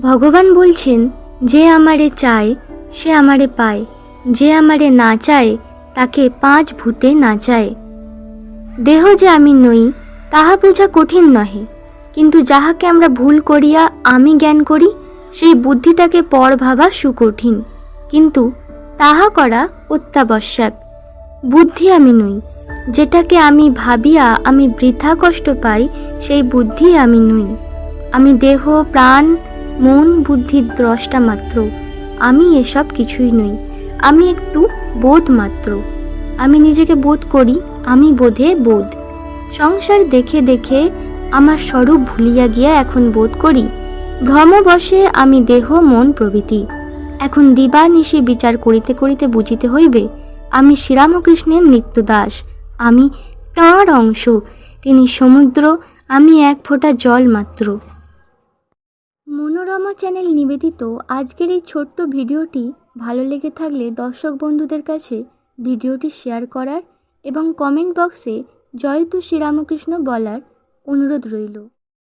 ভগবান বলছেন, যে আমারে চায়, সে আমারে পায়। যে আমারে না চায়, তাকে পাঁচ ভূতে না চায়। দেহ যে আমি নই, তাহা বোঝা কঠিন নহে। কিন্তু যাহাকে আমরা ভুল করিয়া আমি জ্ঞান করি, সেই বুদ্ধিটাকে পর ভাবা সুকঠিন। কিন্তু তাহা করা অত্যাবশ্যক। বুদ্ধি আমি নই। যেটাকে আমি ভাবিয়া আমি বৃথা কষ্ট পাই, সেই বুদ্ধি আমি নই। আমি দেহ, প্রাণ মন বুদ্ধির দ্রষ্টা মাত্র। আমি এসব কিছুই নই। আমি একটু বোধ মাত্র। আমি নিজেকে বোধ করি, আমি বোধে বোধ। সংসার দেখে দেখে আমার স্বরূপ ভুলিয়া গিয়া এখন বোধ করি। ভ্রমবশে আমি দেহ, মন, প্রভৃতি। এখন দিবা দিবানিশি বিচার করিতে করিতে বুঝিতে হইবে, আমি শ্রীরামকৃষ্ণের নিত্য দাস আমি তাঁর অংশ। তিনি সমুদ্র, আমি এক ফোঁটা জল মাত্র। মনোরমা চ্যানেল নিবেদিত। আজকের এই ছোট্ট ভিডিওটি ভালো লেগে থাকলে দর্শক বন্ধুদের কাছে ভিডিওটি শেয়ার করার এবং কমেন্ট বক্সে জয়তু শ্রীরামকৃষ্ণ বলার অনুরোধ রইল।